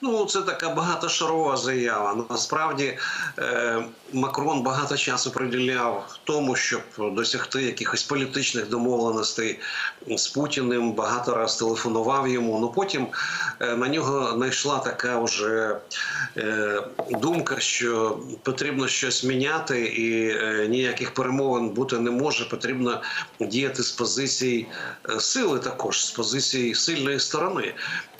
Ну, це така багатошарова заява. Насправді е, Макрон багато часу приділяв тому, щоб досягти якихось політичних домовленостей з Путіним. Багато раз телефонував йому. Ну потім е, на нього знайшла така вже е, думка, що потрібно щось міняти, і ніяких перемовин бути не може. Потрібно діяти з позицій сили, також з позиції сильної сторони.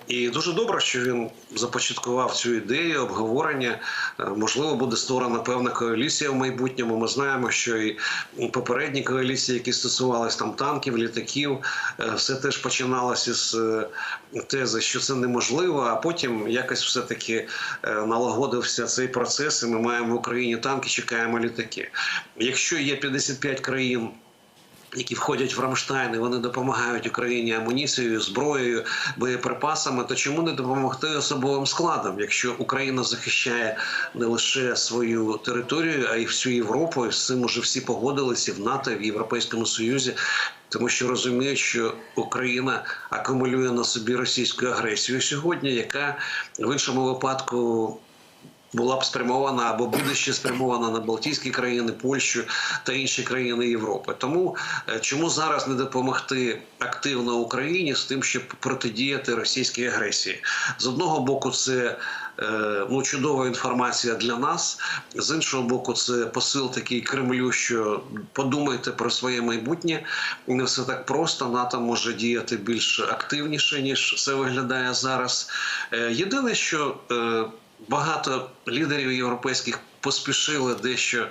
І дуже добре, що він започаткував цю ідею обговорення. Е, Можливо, буде створена певна коаліція в майбутньому. Ми знаємо, що і попередні коаліції, які стосувалися там танків, літаків, е, все теж починалося з е, тези, що це неможливо. А потім якось все таки налагодився цей процес. І ми маємо в Україні танки, чекаємо літаки. Якщо є 55 країн які входять в Рамштайн, і вони допомагають Україні амуніцією, зброєю, боєприпасами. То чому не допомогти особовим складом, якщо Україна захищає не лише свою територію, а й всю Європу? І з цим уже всі погодилися в НАТО, в Європейському Союзі. Тому що розуміють, що Україна акумулює на собі російську агресію сьогодні, яка в іншому випадку була б спрямована або буде ще спрямована на Балтійські країни, Польщу та інші країни Європи. Тому е, чому зараз не допомогти активно Україні з тим, щоб протидіяти російській агресії? З одного боку, це е, ну чудова інформація для нас. З іншого боку, це посил такий Кремлю, що подумайте про своє майбутнє. Не все так просто. НАТО може діяти більш активніше ніж це виглядає зараз. Е, Єдине, що багато лідерів європейських поспішили дещо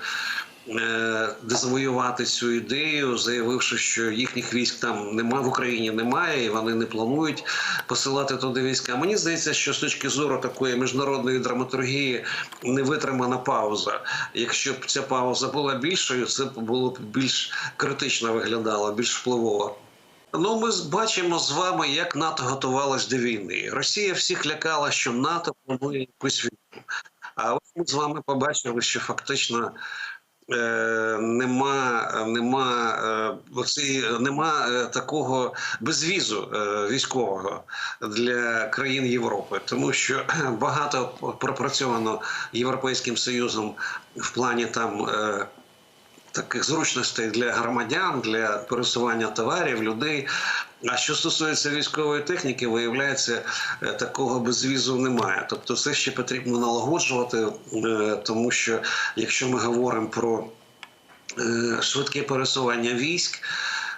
е, дезавоювати цю ідею, заявивши, що їхніх військ там немає в Україні, немає, і вони не планують посилати туди війська. Мені здається, що з точки зору такої міжнародної драматургії не витримана пауза. Якщо б ця пауза була більшою, це було б більш критично виглядало, більш впливово. Ну, ми бачимо з вами, як НАТО готувалась до війни. Росія всіх лякала, що НАТО планує якусь війну. А ось ми з вами побачили, що фактично е, нема, нема, е, оці, нема е, такого безвізу е, військового для країн Європи, тому що багато пропрацьовано Європейським Союзом в плані там. Е, таких зручностей для громадян, для пересування товарів, людей. А що стосується військової техніки, виявляється, е, такого безвізу немає. Тобто, все ще потрібно налагоджувати, е, тому що якщо ми говоримо про е, швидке пересування військ.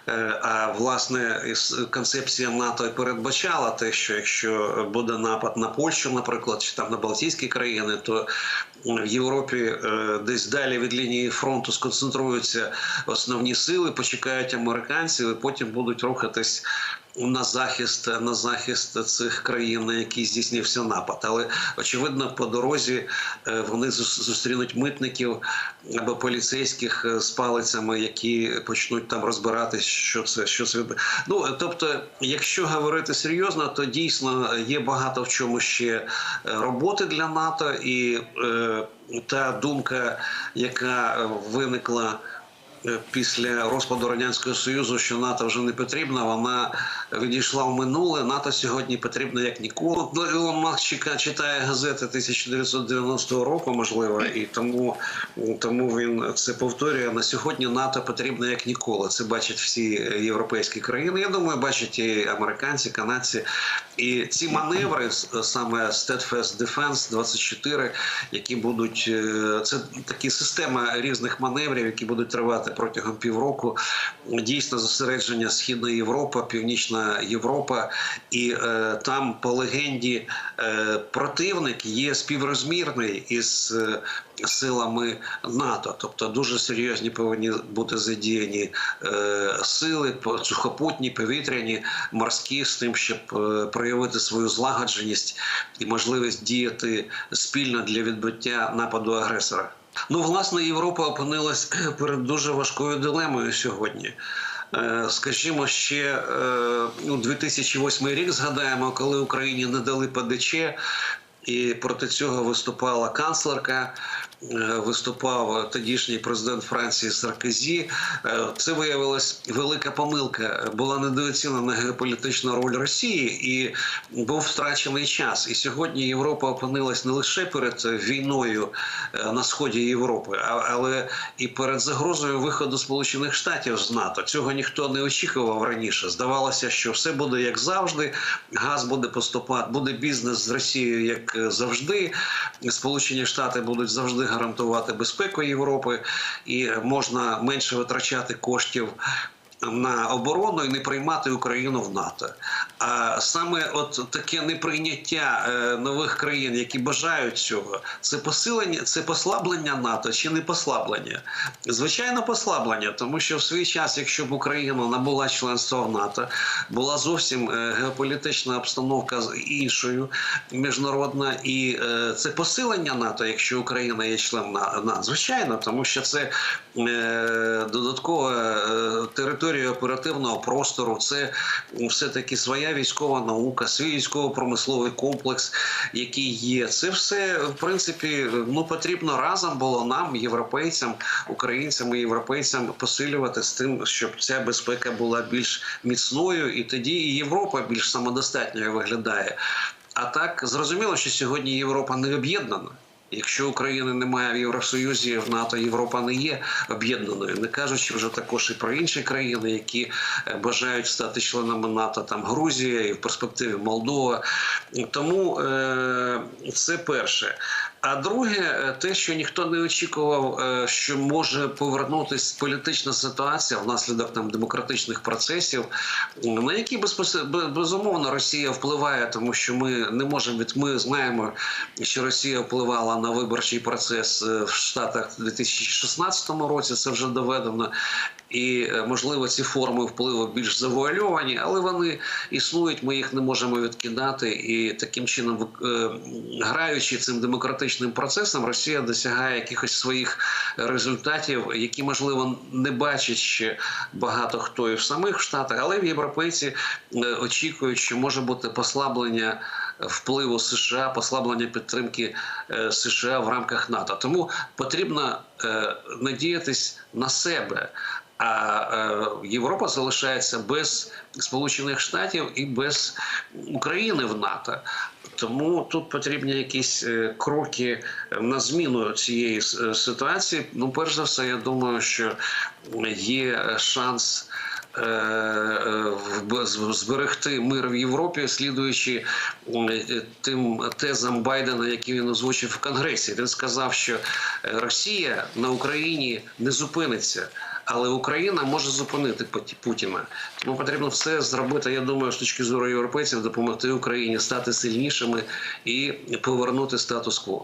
Е, А власне концепція НАТО і передбачала те, що якщо буде напад на Польщу, наприклад, чи там на Балтійські країни, то в Європі е, десь далі від лінії фронту сконцентруються основні сили, почекають американців, і потім будуть рухатись на захист на захист цих країн, на які здійснився напад. Але очевидно, по дорозі е, вони зустрінуть митників або поліцейських е, з палицями, які почнуть там розбиратись, що це що це Ну тобто, якщо говорити серйозно, то дійсно є багато в чому ще е, роботи для НАТО, і е, та думка, яка виникла. Е, Після розпаду радянського союзу, що НАТО вже не потрібна, вона відійшла в минуле. НАТО сьогодні потрібно як ніколи. Ну, Ілон Маск читає газети 1990 року, можливо, і тому, тому він це повторює. На сьогодні НАТО потрібно як ніколи. Це бачать всі європейські країни. Я думаю, бачать і американці, канадці. І ці маневри, саме Steadfast Defense 24, які будуть е, це такі система різних маневрів, які будуть тривати протягом півроку. Дійсно, зосередження Східна Європа, Північна Європа, і е, там по легенді е, противник є співрозмірний із е, силами НАТО, тобто дуже серйозні повинні бути задіяні е, сили сухопутні, повітряні, морські, з тим, щоб е, проявити свою злагодженість і можливість діяти спільно для відбиття нападу агресора. Ну, власне, Європа опинилась перед дуже важкою дилемою сьогодні. Е, Скажімо, ще е, ну, 2008 рік згадаємо, коли Україні не дали ПДЧ, і проти цього виступала канцлерка. Виступав тодішній президент Франції Саркозі. Е, Це виявилась велика помилка. Була недооцінена геополітична роль Росії і був втрачений час. І сьогодні Європа опинилась не лише перед війною е, на сході Європи, але і перед загрозою виходу Сполучених Штатів з НАТО. Цього ніхто не очікував раніше. Здавалося, що все буде як завжди. Газ буде поступати, буде бізнес з Росією, як е, завжди. Сполучені Штати будуть завжди гарантувати безпеку Європи, і можна менше витрачати коштів. На оборону і не приймати Україну в НАТО. А саме от таке неприйняття е, нових країн, які бажають цього, це посилення, це послаблення НАТО чи не послаблення? Звичайно, послаблення, тому що в свій час, якщо б Україна набула членства в НАТО, була зовсім е, геополітична обстановка з іншою міжнародна, і е, це посилення НАТО, якщо Україна є членом НАТО. Звичайно, тому що це додаткова територія оперативного простору, це все таки своя військова наука, свій військово-промисловий комплекс, який є. Це все в принципі ну потрібно разом було нам, європейцям, українцям і європейцям, посилювати з тим, щоб ця безпека була більш міцною, і тоді і Європа більш самодостатньою виглядає. А так зрозуміло, що сьогодні Європа не об'єднана. Якщо України немає в Євросоюзі, в НАТО Європа не є об'єднаною, не кажучи вже також і про інші країни, які е, бажають стати членами НАТО, там Грузія і в перспективі Молдова. Тому е, це перше. А друге, е, те, що ніхто не очікував, е, що може повернутися політична ситуація внаслідок там демократичних процесів, на які безумовно Росія впливає, тому що ми не можемо від ми знаємо, що Росія впливала на виборчий процес е, в Штатах у 2016 році. Це вже доведено. І е, можливо ці форми впливу більш завуальовані, але вони існують. Ми їх не можемо відкидати. І таким чином, е, граючи цим демократичним процесом, Росія досягає якихось своїх результатів, які можливо не бачить ще багато хто і в самих штатах, але в європейці очікують, що може бути послаблення впливу США, послаблення підтримки е, США в рамках НАТО. Тому потрібно е, надіятись на себе. А е, Європа залишається без Сполучених Штатів і без України в НАТО. Тому тут потрібні якісь кроки на зміну цієї ситуації. Ну, перш за все, я думаю, що є шанс. Е, е, Зберегти мир в Європі, слідуючи е, тим тезам Байдена, які він озвучив в Конгресі. Він сказав, що Росія на Україні не зупиниться. Але Україна може зупинити Пут- Путіна. Тому потрібно все зробити. Я думаю, з точки зору європейців, допомогти Україні стати сильнішими і повернути статус-кво.